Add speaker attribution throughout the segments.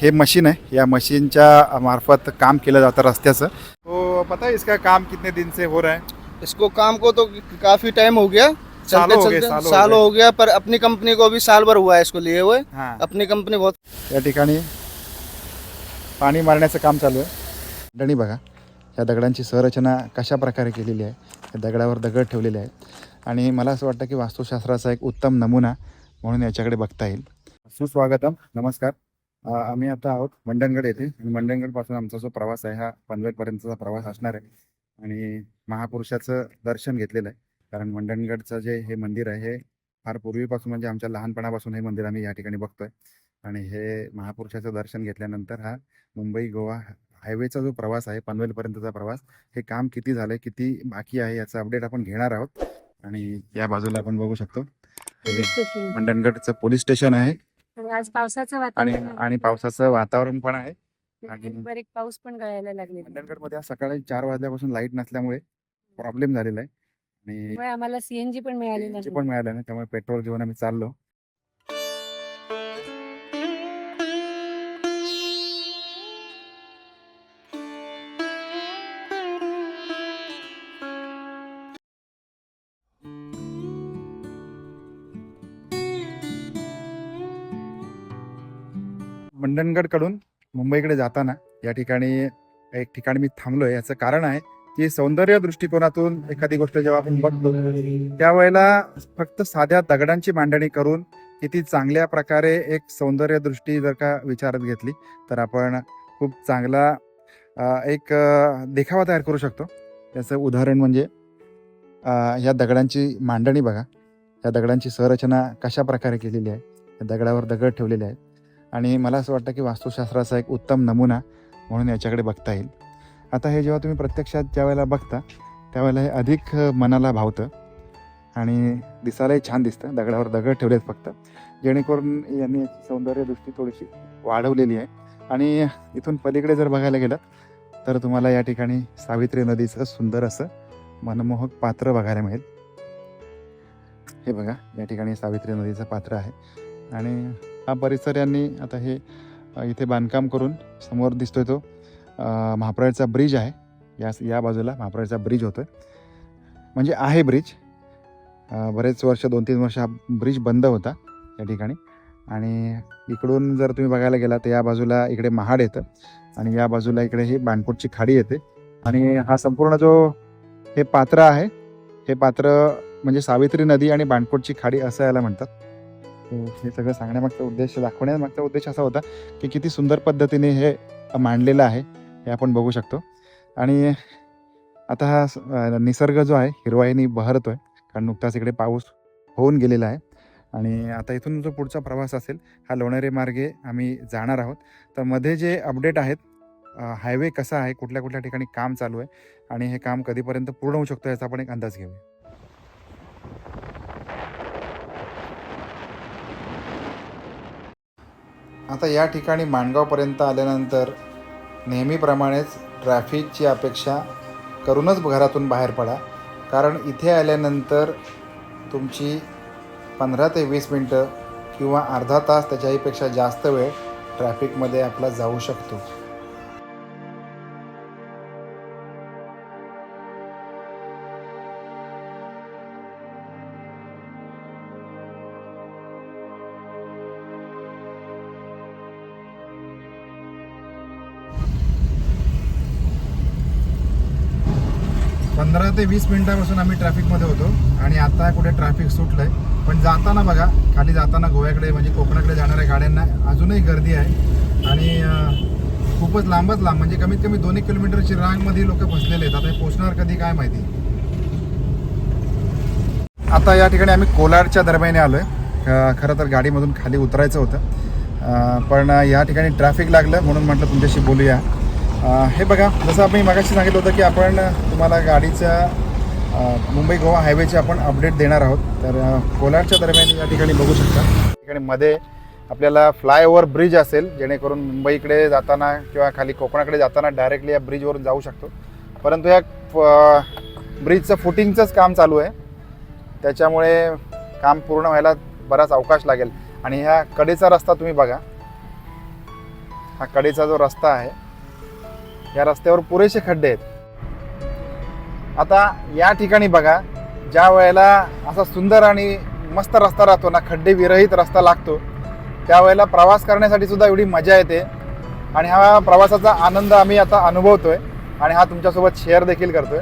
Speaker 1: हे मशीन है या मशीनच्या मार्फत काम केलं जातं रस्त्याचं. तो पता है इसका काम कितने दिन से हो रहा है?
Speaker 2: इसको काम को तो काफी टाइम हो गया।
Speaker 1: सालों
Speaker 2: चलते
Speaker 1: हो गए,
Speaker 2: चलते
Speaker 1: सालों हो
Speaker 2: साल। हो गया पर अपनी कंपनी को भी साल भर हुआ है इसको लिए हुए।
Speaker 1: हां।
Speaker 2: अपनी कंपनी बहुत
Speaker 1: या ठिकाणी पाणी मारण्याचं काम चालू आहे. दणी बघा या दगडांची संरचना कशा प्रकारे केलेली आहे या दगडावर दगड ठेवलेले आहेत. आणि मला असं वाटतं की वास्तुशास्त्राचा एक उत्तम नमुना म्हणून याच्याकडे बघता येईल. सुस्वागतम नमस्कार. आम्ही आता आहोत मंडणगड येथे. आणि मंडणगडपासून आमचा जो प्रवास आहे हा पनवेलपर्यंतचा प्रवास असणार आहे. आणि महापुरुषाचं दर्शन घेतलेलं आहे. कारण मंडणगडचं जे हे मंदिर आहे हे फार पूर्वीपासून म्हणजे आमच्या लहानपणापासून हे मंदिर आम्ही या ठिकाणी बघतोय. आणि हे महापुरुषाचं दर्शन घेतल्यानंतर हा मुंबई गोवा हायवेचा जो प्रवास आहे पनवेलपर्यंतचा प्रवास हे काम किती झालंय किती बाकी आहे याचं अपडेट आपण घेणार आहोत. आणि या बाजूला आपण बघू शकतो. मंडणगडचं पोलीस स्टेशन आहे.
Speaker 3: आज पावसाचं
Speaker 1: आणि
Speaker 3: वातावरण आहे.
Speaker 1: आणि पावसाचं वातावरण पण आहे. आणि-
Speaker 3: पाऊस पण गळायला लागले
Speaker 1: मंडणगडमध्ये आज सकाळी चार वाजल्यापासून लाइट नसल्यामुळे प्रॉब्लेम झालेला आहे. आणि
Speaker 3: त्यामुळे आम्हाला सीएनजी पण मिळाली
Speaker 1: ते पण मिळालं नाही त्यामुळे पेट्रोल घेऊन आम्ही चाललो. मंडणगडकडून मुंबईकडे जाताना या ठिकाणी एक ठिकाणी मी थांबलोय. याचं कारण आहे की सौंदर्य दृष्टिकोनातून एखादी गोष्ट जेव्हा आपण बघतो त्यावेळेला फक्त साध्या दगडांची मांडणी करून किती चांगल्या प्रकारे एक सौंदर्य दृष्टी जर का विचारात घेतली तर आपण खूप चांगला एक देखावा तयार करू शकतो. त्याचं उदाहरण म्हणजे या दगडांची मांडणी बघा. या दगडांची संरचना कशा प्रकारे केलेली आहे? या दगडावर दगड ठेवलेले आहेत. आणि मला असं वाटतं की वास्तुशास्त्राचा एक उत्तम नमुना म्हणून याच्याकडे बघता येईल. आता हे जेव्हा तुम्ही प्रत्यक्षात ज्या वेळेला बघता त्यावेळेला हे अधिक मनाला भावतं आणि दिसायलाही छान दिसतं. दगडावर दगड ठेवलेत फक्त. जेणेकरून यांनी याची सौंदर्यदृष्टी थोडीशी वाढवलेली आहे. आणि इथून पलीकडे जर बघायला गेलं तर तुम्हाला या ठिकाणी सावित्री नदीचं सुंदर असं मनमोहक पात्र बघायला मिळेल. हे बघा या ठिकाणी सावित्री नदीचं पात्र आहे. आणि हा परिसर यांनी आता हे इथे बांधकाम करून समोर दिसतोय तो. अ, महाप्रळचा ब्रिज आहे. या या बाजूला महाप्रळचा ब्रिज होतोय. म्हणजे आहे ब्रिज. बरेच वर्ष दोन तीन वर्ष हा ब्रिज बंद होता या ठिकाणी. आणि इकडून जर तुम्ही बघायला गेला तर या बाजूला इकडे महाड येतं आणि या बाजूला इकडे ही बाणकोटची खाडी येते. आणि हा संपूर्ण जो हे पात्र आहे हे पात्र म्हणजे सावित्री नदी आणि बाणकोटची खाडी असं याला म्हणतात. हे सगळं सांगण्यामागचा उद्देश दाखवण्यामागचा उद्देश असा होता की किती सुंदर पद्धतीने हे मांडलेलं आहे हे आपण बघू शकतो. आणि आता हा निसर्ग जो आहे हिरवाईने बहरतोय. कारण नुकताच इकडे पाऊस होऊन गेलेला आहे. आणि आता इथून जो पुढचा प्रवास असेल हा लोणेरे मार्गे आम्ही जाणार आहोत. तर मध्ये जे अपडेट आहेत हायवे कसा आहे कुठल्या कुठल्या ठिकाणी काम चालू आहे आणि हे काम कधीपर्यंत पूर्ण होऊ शकतो याचा आपण एक अंदाज घेऊया. आता या ठिकाणी माणगावपर्यंत आल्यानंतर नेहमीप्रमाणेच ट्रॅफिकची अपेक्षा करूनच घरातून बाहेर पडा. कारण इथे आल्यानंतर तुमची पंधरा ते वीस मिनटं किंवा अर्धा तास त्याच्याहीपेक्षा जास्त वेळ ट्रॅफिकमध्ये आपला जाऊ शकतो. पंधरा ते वीस मिनिटापासून आम्ही ट्रॅफिकमध्ये होतो आणि आता कुठे ट्रॅफिक सुटलं आहे पण जाताना बघा खाली जाताना गोव्याकडे म्हणजे कोकणाकडे जाणाऱ्या गाड्यांना अजूनही गर्दी आहे. आणि खूपच लांबच लांब म्हणजे कमीत कमी दोन एक किलोमीटरची रांगमध्ये लोक बसलेले आहेत. आता हे पोचणार कधी काय माहिती? आता या ठिकाणी आम्ही कोलाडच्या दरम्याने आलो आहे खरं तर गाडीमधून खाली उतरायचं होतं. पण या ठिकाणी ट्रॅफिक लागलं म्हणून म्हटलं तुमच्याशी बोलूया. हे बघा जसं आपण मागाशी सांगितलं होतं की आपण तुम्हाला गाडीचा मुंबई गोवा हायवेचे आपण अपडेट देणार आहोत. तर अं, कोलाडच्या दरम्यान या ठिकाणी बघू शकता. ठिकाणी मध्ये आपल्याला फ्लायओव्हर ब्रिज असेल जेणेकरून मुंबईकडे जाताना किंवा खाली कोकणाकडे जाताना डायरेक्टली या ब्रिजवरून जाऊ शकतो. परंतु या ब्रिजचं फुटिंगचंच काम चालू आहे. त्याच्यामुळे काम पूर्ण व्हायला बराच अवकाश लागेल. आणि ह्या कडेचा रस्ता तुम्ही बघा. हा कडेचा जो रस्ता आहे या रस्त्यावर पुरेसे खड्डे आहेत. आता या ठिकाणी बघा ज्या वेळेला असा सुंदर आणि मस्त रस्ता राहतो ना खड्डे विरहित रस्ता लागतो त्यावेळेला प्रवास करण्यासाठी सुद्धा एवढी मजा येते. आणि हा प्रवासाचा आनंद आम्ही आता अनुभवतोय आणि हा तुमच्यासोबत शेअर देखील करतोय.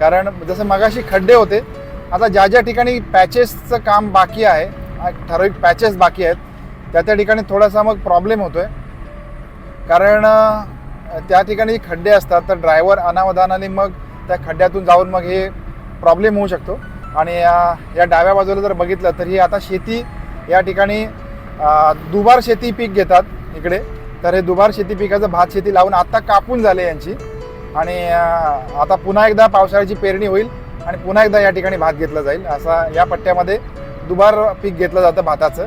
Speaker 1: कारण जसं मगाशी खड्डे होते आता ज्या ज्या ठिकाणी पॅचेसचं काम बाकी आहे ठराविक पॅचेस बाकी आहेत त्या त्या ठिकाणी थोडासा मग प्रॉब्लेम होतोय. कारण त्या ठिकाणी खड्डे असतात तर ड्रायव्हर अनावधानाने मग त्या खड्ड्यातून जाऊन मग हे प्रॉब्लेम होऊ शकतो. आणि या या डाव्या बाजूला जर बघितलं तर ही आता शेती या ठिकाणी दुबार शेती पीक घेतात इकडे. तर हे दुबार शेती पिकाचं भात शेती लावून आत्ता कापून झाले यांची. आणि आता पुन्हा एकदा पावसाळ्याची पेरणी होईल आणि पुन्हा एकदा या ठिकाणी भात घेतला जाईल. असा या पट्ट्यामध्ये दुबार पीक घेतलं जातं भाताचं.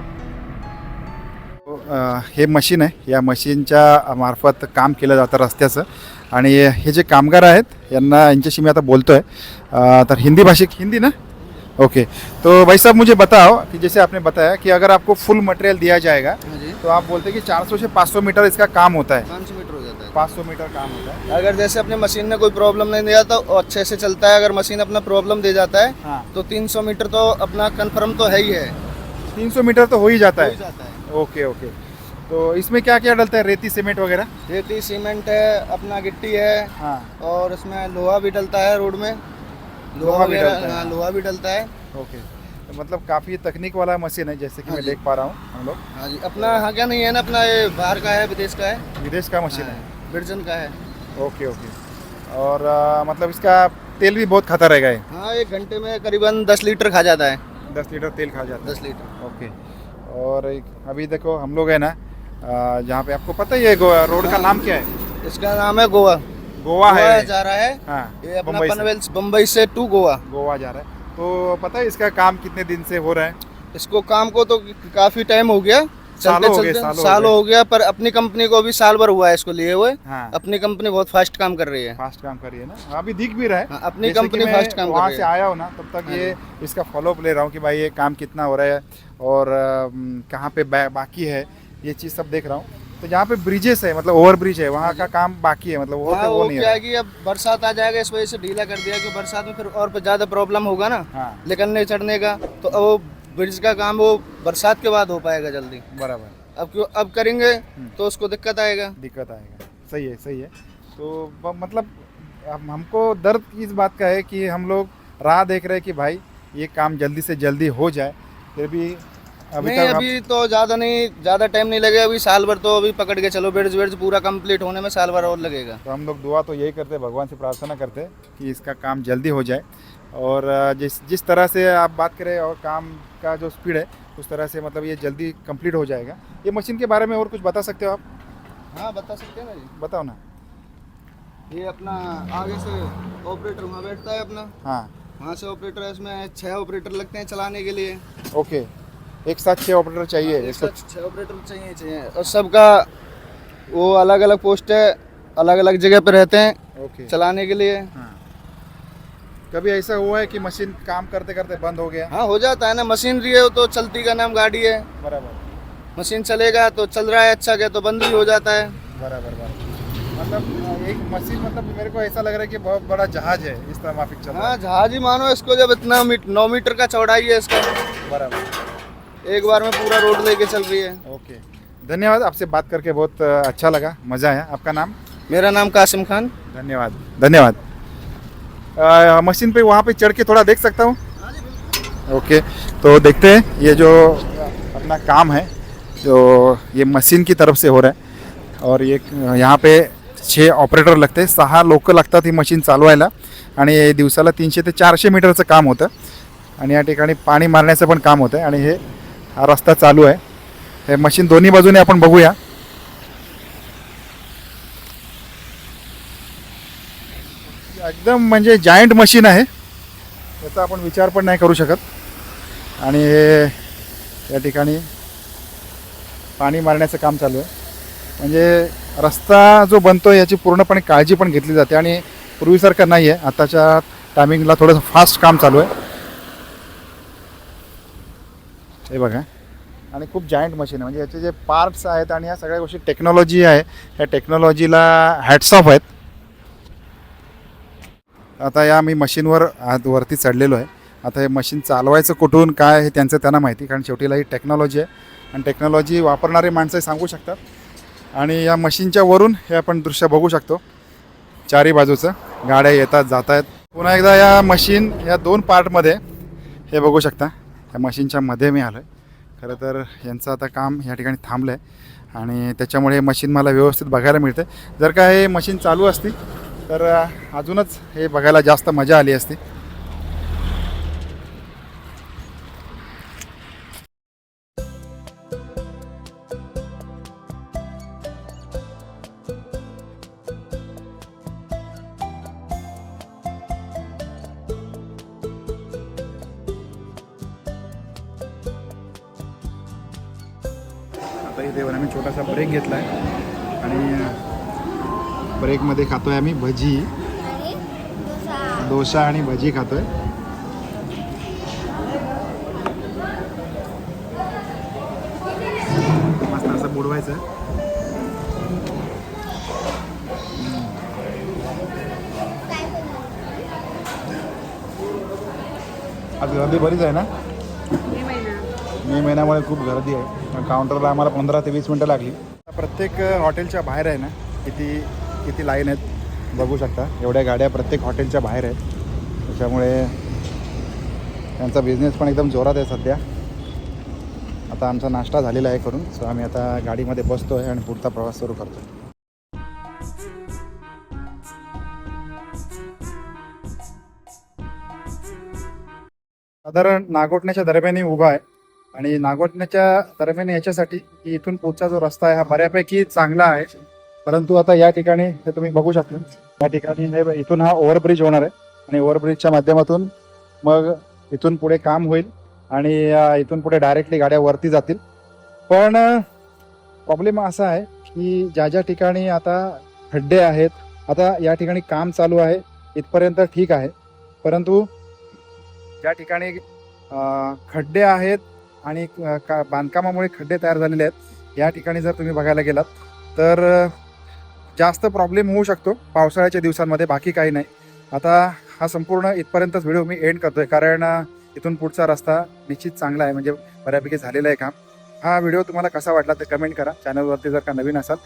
Speaker 1: हे मशीन आहे. या मशीनच्या मार्फत काम केलं जातं रस्त्याचं. आणि हे जे कामगार आहेत यांना यांच्याशी मी आता बोलतोय. अ, तर हिंदी भाषिक हिंदी ना? ओके. तो भाई साहब मुझे बताओ कि जैसे आपने बताया कि अगर आपको फुल मटेरियल दिया जाएगा तो आप बोलते हैं कि 400 से 500 मीटर इसका काम होता है।
Speaker 2: पाँच सौ मीटर हो जाता है।
Speaker 1: 500 मीटर काम होता है।
Speaker 2: अगर जैसे अपने मशीन ने कोई प्रॉब्लम नहीं दिया तो अच्छे से चलता है। अगर मशीन अपना प्रॉब्लम दे जाता है
Speaker 1: हाँ।
Speaker 2: तो 300 मीटर तो अपना कंफर्म तो है ही है।
Speaker 1: 300 मीटर तो हो ही जाता
Speaker 2: है।
Speaker 1: Okay okay. तो इसमें क्या क्या डलता है? रेती सीमेंट वगैरह?
Speaker 2: रेती सीमेंट है अपना गिट्टी है
Speaker 1: हाँ।
Speaker 2: और इसमें लोहा भी डलता है रोड में।
Speaker 1: लोहा भी डलता है।
Speaker 2: हाँ, लोहा भी डलता है।
Speaker 1: ओके। तो मतलब काफ़ी तकनीक वाला मशीन है जैसे कि
Speaker 2: हाँ
Speaker 1: मैं देख पा रहा हूँ हम लोग।
Speaker 2: हाँ जी। अपना हाँ क्या नहीं है ना अपना ये बाहर का है विदेश का है।
Speaker 1: विदेश का मशीन है
Speaker 2: बिरजन का है।
Speaker 1: Okay okay. और मतलब इसका तेल भी बहुत खाता रहेगा
Speaker 2: हाँ एक घंटे में करीबन दस लीटर खा जाता है।
Speaker 1: दस लीटर तेल खा जाता है।
Speaker 2: दस लीटर।
Speaker 1: ओके। और अभी देखो हम लोग है ना जहाँ पे आपको पता ही है गोवा रोड का नाम क्या है?
Speaker 2: इसका नाम है गोवा।
Speaker 1: गोवा है।
Speaker 2: जा रहा है।
Speaker 1: हाँ
Speaker 2: ये अपना पनवेल बम्बई से टू गोवा।
Speaker 1: गोवा जा रहा है। तो पता है इसका काम कितने दिन से हो रहा है?
Speaker 2: इसको काम को तो काफ़ी टाइम हो गया।
Speaker 1: सालों हो गए, सालों हो
Speaker 2: हो गया पर अपनी कंपनी को भी साल भर हुआ है इसको लिए हुए।
Speaker 1: हाँ।
Speaker 2: अपनी कंपनी बहुत फास्ट काम कर रही है।
Speaker 1: फास्ट काम कर रही है ना? अभी दिख भी रहा है।
Speaker 2: हाँ, अपनी कंपनी फास्ट काम
Speaker 1: वहाँ से आया हूँ ना तब तक
Speaker 2: हाँ
Speaker 1: ये इसका फॉलोअप ले रहा हूँ कि भाई ये काम कितना हो रहा है और कहाँ पे बाकी है ये चीज़ सब देख रहा हूँ। तो जहाँ पे ब्रिजेस है मतलब ओवर ब्रिज है वहाँ का काम बाकी है मतलब वो
Speaker 2: हाँ,
Speaker 1: वो
Speaker 2: वो
Speaker 1: नहीं
Speaker 2: क्या
Speaker 1: है।
Speaker 2: है अब बरसात आ जाएगा इस वजह से ढीला कर दिया कि बरसात में फिर और ज़्यादा प्रॉब्लम होगा ना।
Speaker 1: हाँ।
Speaker 2: निकलने चढ़ने का तो अब वो ब्रिज का काम वो बरसात के बाद हो पाएगा जल्दी।
Speaker 1: बराबर।
Speaker 2: अब क्यों अब करेंगे
Speaker 1: हम्म।
Speaker 2: तो उसको दिक्कत आएगा।
Speaker 1: दिक्कत आएगा। सही है सही है। तो मतलब हम- हमको दर्द इस बात का है कि हम लोग राह देख रहे हैं कि भाई ये काम जल्दी से जल्दी हो जाए फिर भी अभी
Speaker 2: नहीं
Speaker 1: तक
Speaker 2: अभी तो ज़्यादा नहीं ज़्यादा टाइम नहीं लगेगा अभी साल भर तो अभी पकड़ के चलो ब्रिज ब्रिज पूरा कंप्लीट होने में साल भर और लगेगा।
Speaker 1: तो हम लोग दुआ तो यही करते भगवान से प्रार्थना करते हैं कि इसका काम जल्दी हो जाए। और जिस जिस तरह से आप बात करें और काम का जो स्पीड है उस तरह से मतलब ये जल्दी कंप्लीट हो जाएगा। ये मशीन के बारे में और कुछ बता सकते हो आप?
Speaker 2: हाँ बता सकते हैं ना जी
Speaker 1: बताओ ना।
Speaker 2: ये अपना आगे से ऑपरेटर वहाँ बैठता है अपना।
Speaker 1: हाँ।
Speaker 2: वहाँ से ऑपरेटर इसमें छह ऑपरेटर लगते हैं चलाने के लिए।
Speaker 1: ओके एक साथ छः ऑपरेटर चाहिए
Speaker 2: एक साथ छह ऑपरेटर चाहिए चाहिए। और सबका वो अलग अलग पोस्ट है अलग अलग जगह पे रहते हैं
Speaker 1: ओके
Speaker 2: चलाने के लिए।
Speaker 1: हाँ। कभी ऐसा हुआ है कि मशीन काम करते करते बंद हो गया?
Speaker 2: हाँ हो जाता है ना मशीनरी है तो चलती का नाम गाड़ी है।
Speaker 1: बराबर।
Speaker 2: मशीन चलेगा तो चल रहा है अच्छा गया तो बंद भी हो जाता है।
Speaker 1: बराबर बराबर। मतलब एक मशीन मतलब मेरे को ऐसा लग रहा है कि बहुत बड़ा जहाज़ है इस तरह माफिक चल
Speaker 2: हाँ जहाज़ ही मानो इसको जब इतना मीट, नौ मीटर का चौड़ाई है इसका।
Speaker 1: है बराबर।
Speaker 2: एक बार में पूरा रोड लेके चल रही है।
Speaker 1: ओके धन्यवाद आपसे बात करके बहुत अच्छा लगा। मज़ा आया। आपका नाम?
Speaker 2: मेरा नाम कासिम खान।
Speaker 1: धन्यवाद धन्यवाद। मशीन पे वहाँ पे चढ़ के थोड़ा देख सकता हूँ? ओके तो देखते हैं ये जो अपना काम है जो ये मशीन की तरफ से हो रहा है और ये यहाँ पे छे ऑपरेटर लागते सहा लोक लागतात ही मशीन चालवायला आणि दिवसाला तीनशे ते चारशे मीटरचं काम होतं आणि या ठिकाणी पाणी मारण्याचं पण काम होतं आणि हे हा रस्ता चालू आहे. हे मशीन दोन्ही बाजूने आपण बघूया. एकदम म्हणजे जायंट मशीन आहे. याचा आपण विचार पण नाही करू शकत. आणि हे या ठिकाणी पाणी मारण्याचं काम चालू आहे. म्हणजे रस्ता जो बनतो याची पूर्णपणे काळजी पण घेतली जाते आणि पूर्वीसारखं नाही आहे आताच्या टायमिंगला थोडंसं फास्ट काम चालू आहे. हे बघा. आणि खूप जायंट मशीन आहे. म्हणजे याचे जे पार्ट्स आहेत आणि या सगळ्या गोष्टी टेक्नॉलॉजी आहे. या टेक्नॉलॉजीला हॅट्स ऑफ आहेत. आता या मी मशीनवर आत वरती चढलेलो आहे. आता हे मशीन चालवायचं कुठून काय हे त्यांचं त्यांना माहिती कारण शेवटीला ही टेक्नॉलॉजी आहे. आणि टेक्नॉलॉजी वापरणारे माणसं सांगू शकतात. आणि या मशीनच्या वरून हे आपण दृश्य बघू शकतो. चारी बाजूचं. गाड्या येतात जात आहेत पुन्हा एकदा या मशीन या दोन पार्टमध्ये हे बघू शकता. या मशीनच्या मध्ये मी आलो आहे खरं तर यांचं आता काम या ठिकाणी थांबलं आहे आणि त्याच्यामुळे हे मशीन मला व्यवस्थित बघायला मिळतं जर का हे मशीन चालू असती तर अजूनच हे बघायला जास्त मजा आली असती. आता इथे आम्ही छोटासा ब्रेक घेतला आहे आणि ब्रेकमध्ये खातोय आम्ही भजी. डोसा. आणि भजी खातोय. मस्त असं बुडवायचं. आज गर्दी बरीच आहे ना?
Speaker 3: मे
Speaker 1: महिन्यामुळे खूप गर्दी आहे. काउंटरला आम्हाला पंधरा ते वीस मिनटं लागली. प्रत्येक हॉटेलच्या बाहेर आहे ना किती किती लाईन आहेत बघू शकता. एवढ्या गाड्या प्रत्येक हॉटेलच्या बाहेर आहेत. त्याच्यामुळे त्यांचा बिझनेस पण एकदम जोरात आहे सध्या. आता आमचा नाश्ता झालेला आहे करून सो आम्ही आता गाडीमध्ये बसतो आहे आणि पुढचा प्रवास सुरू करतो साधारण नागोटण्याच्या दरम्यान उभा आहे. आणि नागोटण्याच्या दरम्यान याच्यासाठी की इथून पुढचा जो रस्ता आहे हा बऱ्यापैकी चांगला आहे. परंतु आता या ठिकाणी हे तुम्ही बघू शकता. या ठिकाणी हे इथून हा ओव्हरब्रिज होणार आहे. आणि ओव्हरब्रिजच्या माध्यमातून मग इथून पुढे काम होईल आणि इथून पुढे डायरेक्टली गाड्या वरती जातील. पण प्रॉब्लेम असा आहे की ज्या ज्या ठिकाणी आता खड्डे आहेत आता या ठिकाणी काम चालू आहे इथपर्यंत ठीक आहे. परंतु ज्या ठिकाणी खड्डे आहेत आणि का बांधकामामुळे खड्डे तयार झालेले आहेत. या ठिकाणी जर तुम्ही बघायला गेलात तर जास्त प्रॉब्लेम होऊ शकतो पावसाळ्याच्या दिवसांमध्ये बाकी काही नाही. आता हा संपूर्ण इथपर्यंतच व्हिडिओ मी एंड करतोय कारण इथून पुढचा रस्ता निश्चित चांगला आहे म्हणजे बऱ्यापैकी झालेला आहे काम. हा व्हिडिओ तुम्हाला कसा वाटला ते कमेंट करा. चॅनलवरती जर का नवीन असाल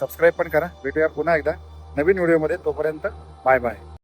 Speaker 1: सबस्क्राईब पण करा. भेटूया पुन्हा एकदा नवीन व्हिडिओमध्ये तोपर्यंत बाय बाय